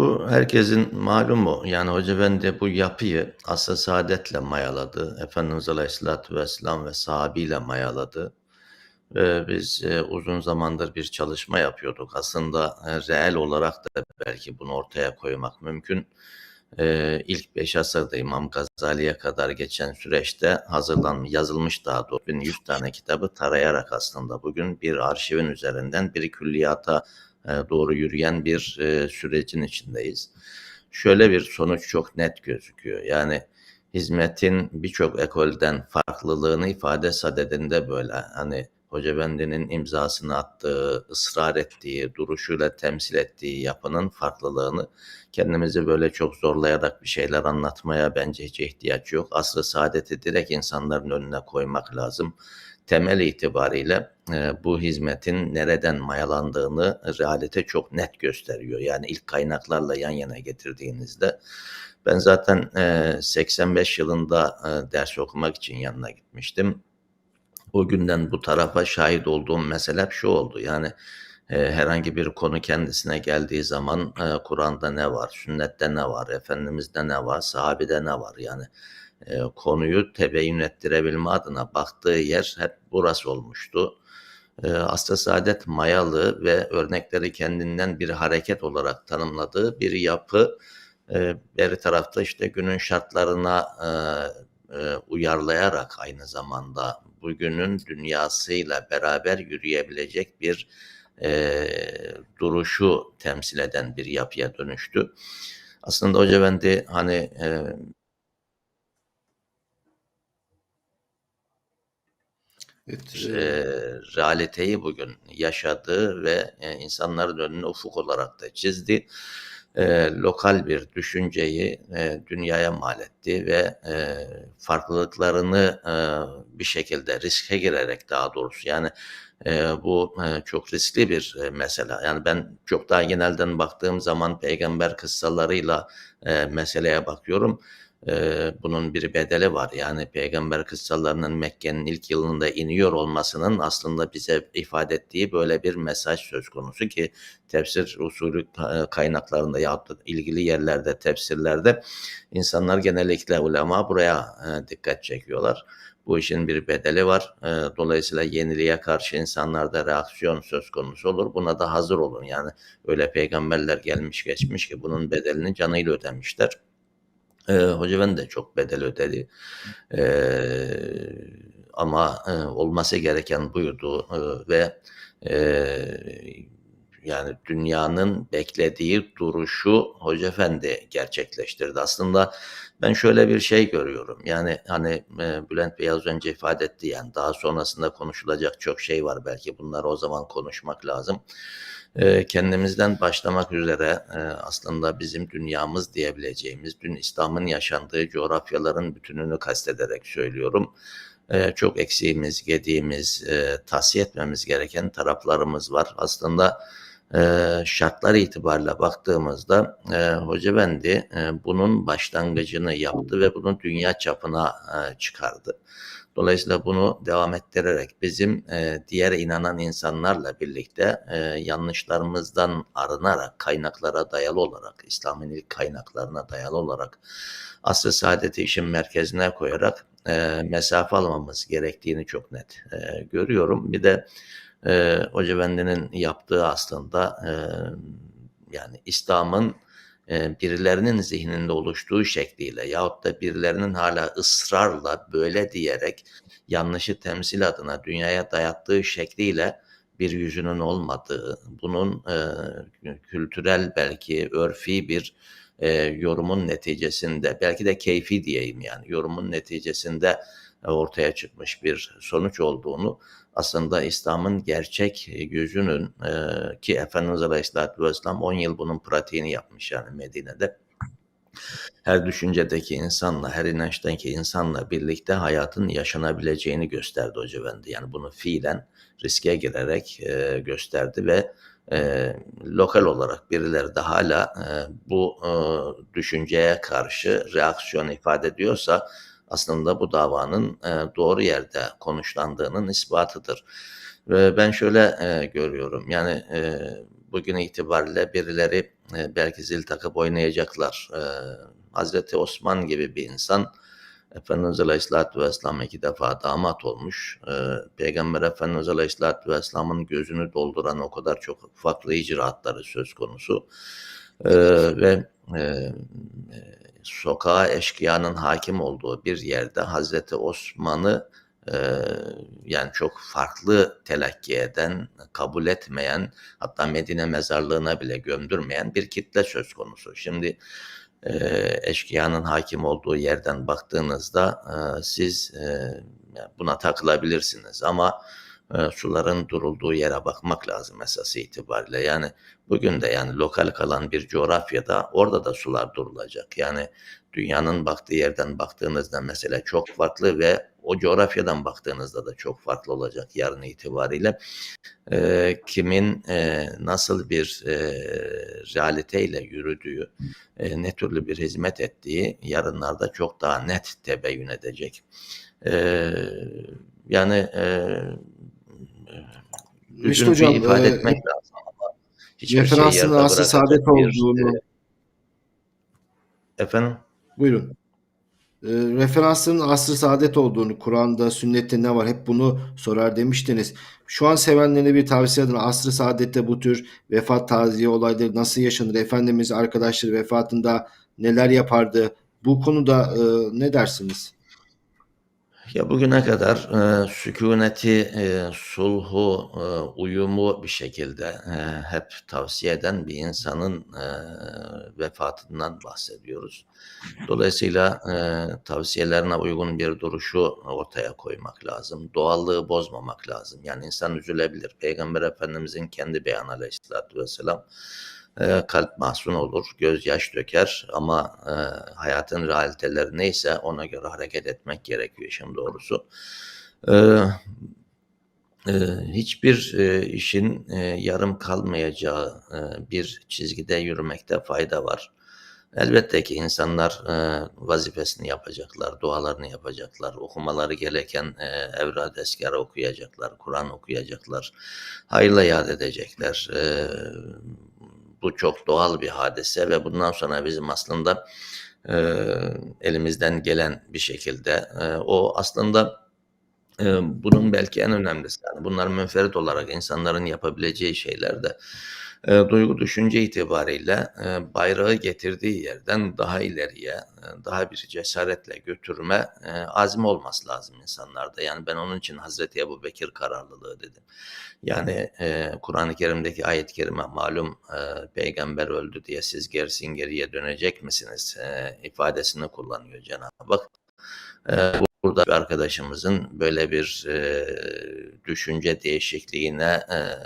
Bu herkesin malumu. Yani Hoca Efendi bu yapıyı asr-ı saadetle mayaladı. Efendimiz Aleyhisselatü Vesselam ve sahabiyle mayaladı. Ve biz e, uzun zamandır bir çalışma yapıyorduk. Aslında e, reel olarak da belki bunu ortaya koymak mümkün. E, ilk beş asırda İmam Gazali'ye kadar geçen süreçte hazırlanmış, yazılmış daha doğrusu 1100 tane kitabı tarayarak aslında bugün bir arşivin üzerinden bir külliyata doğru yürüyen bir e, sürecin içindeyiz. Şöyle bir sonuç çok net gözüküyor. Yani hizmetin birçok ekolden farklılığını ifade sadedinde böyle hani Hoca Bendi'nin imzasını attığı, ısrar ettiği, duruşuyla temsil ettiği yapının farklılığını kendimizi böyle çok zorlayarak bir şeyler anlatmaya bence hiç ihtiyaç yok. Aslı saadeti direkt insanların önüne koymak lazım. Temel itibariyle e, bu hizmetin nereden mayalandığını realite çok net gösteriyor. Yani ilk kaynaklarla yan yana getirdiğinizde ben zaten e, 85 yılında e, ders okumak için yanına gitmiştim o günden bu tarafa şahit olduğum mesele şu oldu. Yani e, herhangi bir konu kendisine geldiği zaman e, Kur'an'da ne var, sünnette ne var, Efendimiz'de ne var, sahabede ne var yani e, konuyu tebeyyün ettirebilme adına baktığı yer hep burası olmuştu. E, Aslı Saadet mayalı ve örnekleri kendinden bir hareket olarak tanımladığı bir yapı. E, beri tarafta işte günün şartlarına e, e, uyarlayarak aynı zamanda bugünün dünyasıyla beraber yürüyebilecek bir e, duruşu temsil eden bir yapıya dönüştü. Aslında Hoca Efendi hani e, Evet, e, realiteyi bugün yaşadı ve e, insanların önüne ufuk olarak da çizdi. E, lokal bir düşünceyi e, dünyaya mal etti ve e, farklılıklarını e, bir şekilde riske girerek daha doğrusu yani e, bu e, çok riskli bir e, mesele. Yani ben çok daha genelden baktığım zaman peygamber kıssalarıyla e, meseleye bakıyorum bunun bir bedeli var. Yani peygamber kıssalarının Mekke'nin ilk yılında iniyor olmasının aslında bize ifade ettiği böyle bir mesaj söz konusu ki tefsir usulü kaynaklarında ya ilgili yerlerde tefsirlerde insanlar genellikle ulema buraya dikkat çekiyorlar. Bu işin bir bedeli var. Dolayısıyla yeniliğe karşı insanlarda reaksiyon söz konusu olur. Buna da hazır olun. Yani öyle peygamberler gelmiş geçmiş ki bunun bedelini canıyla ödemişler. E, Hoca ben de çok bedel ödedi. E, ama e, olması gereken buydu e, ve e, yani dünyanın beklediği duruşu Hoca Efendi gerçekleştirdi. Aslında ben şöyle bir şey görüyorum. Yani hani e, Bülent Bey az önce ifade etti yani daha sonrasında konuşulacak çok şey var belki bunları o zaman konuşmak lazım. E, kendimizden başlamak üzere e, aslında bizim dünyamız diyebileceğimiz, dün İslam'ın yaşandığı coğrafyaların bütününü kastederek söylüyorum. E, çok eksiğimiz, gediğimiz, e, tahsiye etmemiz gereken taraflarımız var. Aslında e, şartlar itibariyle baktığımızda e, Hoca Bendi e, bunun başlangıcını yaptı ve bunu dünya çapına çıkardı. Dolayısıyla bunu devam ettirerek bizim e, diğer inanan insanlarla birlikte e, yanlışlarımızdan arınarak, kaynaklara dayalı olarak, İslam'ın ilk kaynaklarına dayalı olarak asr-ı saadeti işin merkezine koyarak e, mesafe almamız gerektiğini çok net e, görüyorum. Bir de e, Hoca Efendi'nin yaptığı aslında e, yani İslam'ın birilerinin zihninde oluştuğu şekliyle yahut da birilerinin hala ısrarla böyle diyerek yanlışı temsil adına dünyaya dayattığı şekliyle bir yüzünün olmadığı, bunun e, kültürel belki örfi bir e, yorumun neticesinde, belki de keyfi diyeyim yani yorumun neticesinde ortaya çıkmış bir sonuç olduğunu aslında İslam'ın gerçek yüzünün e, ki Efendimiz Aleyhisselatü Vesselam 10 yıl bunun pratiğini yapmış yani Medine'de. Her düşüncedeki insanla, her inançtaki insanla birlikte hayatın yaşanabileceğini gösterdi Hoca Efendi. Yani bunu fiilen riske girerek e, gösterdi ve e, lokal olarak birileri de hala e, bu e, düşünceye karşı reaksiyon ifade ediyorsa aslında bu davanın e, doğru yerde konuşlandığının ispatıdır. Ve ben şöyle e, görüyorum yani e, bugün itibariyle birileri belki zil takıp oynayacaklar. Hazreti Osman gibi bir insan Efendimiz Aleyhisselatü Vesselam iki defa damat olmuş. Peygamber Efendimiz Aleyhisselatü Vesselam'ın gözünü dolduran o kadar çok farklı icraatları söz konusu. Eee, ve eee, sokağa eşkıyanın hakim olduğu bir yerde Hazreti Osman'ı eee, yani çok farklı telakki eden, kabul etmeyen, hatta Medine mezarlığına bile gömdürmeyen bir kitle söz konusu. Şimdi eee, eşkıyanın hakim olduğu yerden baktığınızda eee, siz eee, buna takılabilirsiniz ama eee, suların durulduğu yere bakmak lazım esas itibariyle. Yani bugün de yani lokal kalan bir coğrafyada orada da sular durulacak. Yani dünyanın baktığı yerden baktığınızda mesele çok farklı ve o coğrafyadan baktığınızda da çok farklı olacak yarın itibariyle. Eee, kimin eee, nasıl bir eee, realiteyle yürüdüğü, eee, ne türlü bir hizmet ettiği yarınlarda çok daha net tebeyyün edecek. Eee, yani eee, Reşit üzüntüyü Hocam, ifade eee, etmek lazım ama hiçbir referansın asr-ı bırakacak saadet bir olduğunu Efendim? Buyurun. Eee, referansların asr-ı saadet olduğunu, Kur'an'da, sünnette ne var hep bunu sorar demiştiniz. Şu an sevenlerine bir tavsiye adına asr-ı saadette bu tür vefat taziye olayları nasıl yaşanır? Efendimiz arkadaşları vefatında neler yapardı? Bu konuda eee, ne dersiniz? Ya bugüne kadar eee sükûneti, eee, sulhu, eee, uyumu bir şekilde eee, hep tavsiye eden bir insanın eee, vefatından bahsediyoruz. Dolayısıyla eee, tavsiyelerine uygun bir duruşu ortaya koymak lazım. Doğallığı bozmamak lazım. Yani insan üzülebilir. Peygamber Efendimizin kendi beyanı Aleyhisselatü Vesselam eee, kalp mahzun olur, gözyaş döker ama eee, hayatın realiteleri neyse ona göre hareket etmek gerekiyor işin doğrusu. Eee, eee, hiçbir eee, işin eee, yarım kalmayacağı eee, bir çizgide yürümekte fayda var. Elbette ki insanlar eee, vazifesini yapacaklar, dualarını yapacaklar, okumaları gereken eee, evrad eskâr okuyacaklar, Kur'an okuyacaklar, hayırla yad edecekler. Eee, bu çok doğal bir hadise ve bundan sonra bizim aslında eee, elimizden gelen bir şekilde eee, o aslında eee, bunun belki en önemlisi yani bunlar münferit olarak insanların yapabileceği şeyler de eee, duygu düşünce itibariyle eee, bayrağı getirdiği yerden daha ileriye, eee, daha bir cesaretle götürme eee, azmi olması lazım insanlarda. Yani ben onun için Hazreti Ebubekir kararlılığı dedim. Yani eee, Kur'an-ı Kerim'deki ayet-i kerime malum eee, peygamber öldü diye siz gerisin geriye dönecek misiniz eee, ifadesini kullanıyor Cenab-ı Hak. Eee, burada bir arkadaşımızın böyle bir eee, düşünce değişikliğine eee,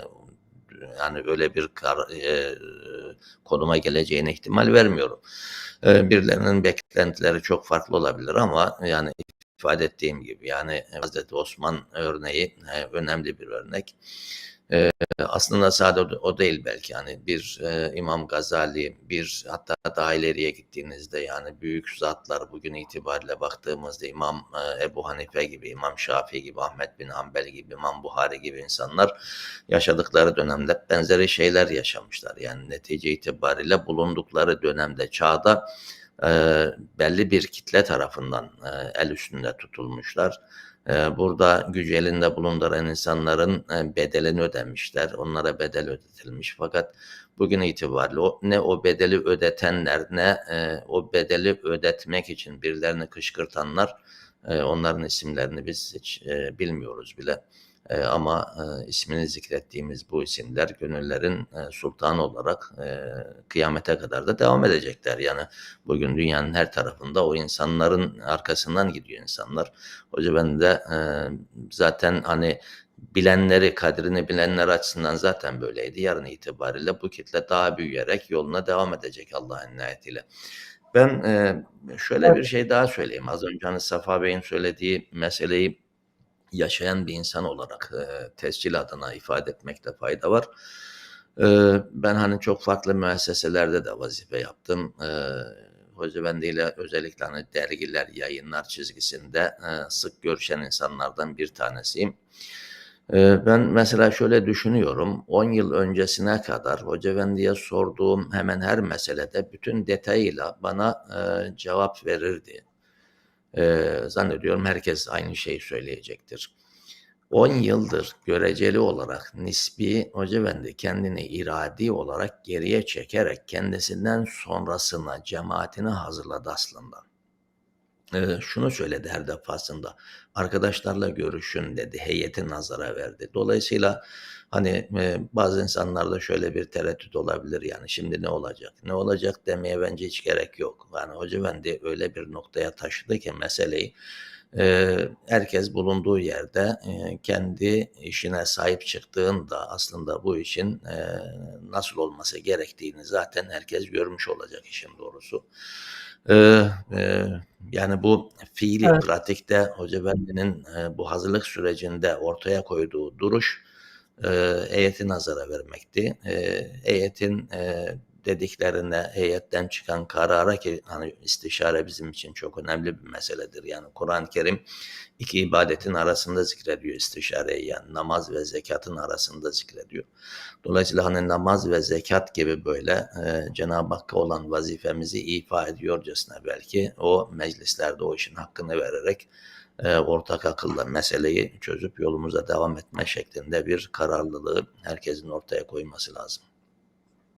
yani öyle bir kar, eee, konuma geleceğine ihtimal vermiyorum. Eee, birilerinin beklentileri çok farklı olabilir ama yani ifade ettiğim gibi yani Hazreti Osman örneği eee, önemli bir örnek. Eee, aslında sadece o değil belki yani bir eee, İmam Gazali, bir hatta daha ileriye gittiğinizde yani büyük zatlar bugün itibariyle baktığımızda İmam eee, Ebu Hanife gibi, İmam Şafii gibi, Ahmet bin Hanbel gibi, İmam Buhari gibi insanlar yaşadıkları dönemde benzeri şeyler yaşamışlar. Yani netice itibariyle bulundukları dönemde, çağda eee, belli bir kitle tarafından eee, el üstünde tutulmuşlar. Eee, burada gücü elinde bulunduran insanların eee, bedelini ödemişler. Onlara bedel ödetilmiş. Fakat bugün itibariyle ne o bedeli ödetenler ne eee, o bedeli ödetmek için birilerini kışkırtanlar eee, onların isimlerini biz hiç bilmiyoruz bile. Eee, ama eee, ismini zikrettiğimiz bu isimler gönüllerin eee, sultanı olarak eee, kıyamete kadar da devam edecekler. Yani bugün dünyanın her tarafında o insanların arkasından gidiyor insanlar. Hoca ben de eee, zaten hani bilenleri, kadrini bilenler açısından zaten böyleydi. Yarın itibariyle bu kitle daha büyüyerek yoluna devam edecek Allah'ın inayetiyle. Ben eee, şöyle bir şey daha söyleyeyim. Az önce hani Safa Bey'in söylediği meseleyi yaşayan bir insan olarak eee, tescil adına ifade etmekte fayda var. Eee, ben hani çok farklı müesseselerde de vazife yaptım. Eee, Hoca Efendi ile özellikle hani dergiler, yayınlar çizgisinde eee, sık görüşen insanlardan bir tanesiyim. Eee, ben mesela şöyle düşünüyorum, 10 yıl öncesine kadar Hoca Efendi'ye sorduğum hemen her meselede bütün detayıyla bana, eee, cevap verirdi. Eee, zannediyorum herkes aynı şeyi söyleyecektir. 10 yıldır göreceli olarak nispi Hoca Efendi kendini iradi olarak geriye çekerek kendisinden sonrasına cemaatini hazırladı aslında. Eee, şunu söyledi her defasında, "Arkadaşlarla görüşün." dedi, heyeti nazara verdi. Dolayısıyla, hani, eee, bazı insanlarda şöyle bir tereddüt olabilir, yani, "Şimdi ne olacak?" Ne olacak demeye bence hiç gerek yok. Yani, Hoca Efendi öyle bir noktaya taşıdı ki meseleyi, eee, herkes bulunduğu yerde, eee, kendi işine sahip çıktığında aslında bu işin, eee, nasıl olması gerektiğini zaten herkes görmüş olacak işin doğrusu. Eee, eee, yani, bu fiili, Evet. pratikte Hoca Efendi'nin, eee, bu hazırlık sürecinde ortaya koyduğu duruş, eee, heyeti nazara vermekti. Eee, heyetin, eee, dediklerine, heyetten çıkan karara ki, hani, istişare bizim için çok önemli bir meseledir. Yani, Kur'an-ı Kerim 2 ibadetin arasında zikrediyor istişareyi, yani, namaz ve zekâtın arasında zikrediyor. Dolayısıyla, hani, namaz ve zekât gibi, böyle, eee, Cenab-ı Hakk'a olan vazifemizi ifa ediyorcasına belki o meclislerde o işin hakkını vererek, eee, ortak akılla meseleyi çözüp yolumuza devam etme şeklinde bir kararlılığı herkesin ortaya koyması lazım.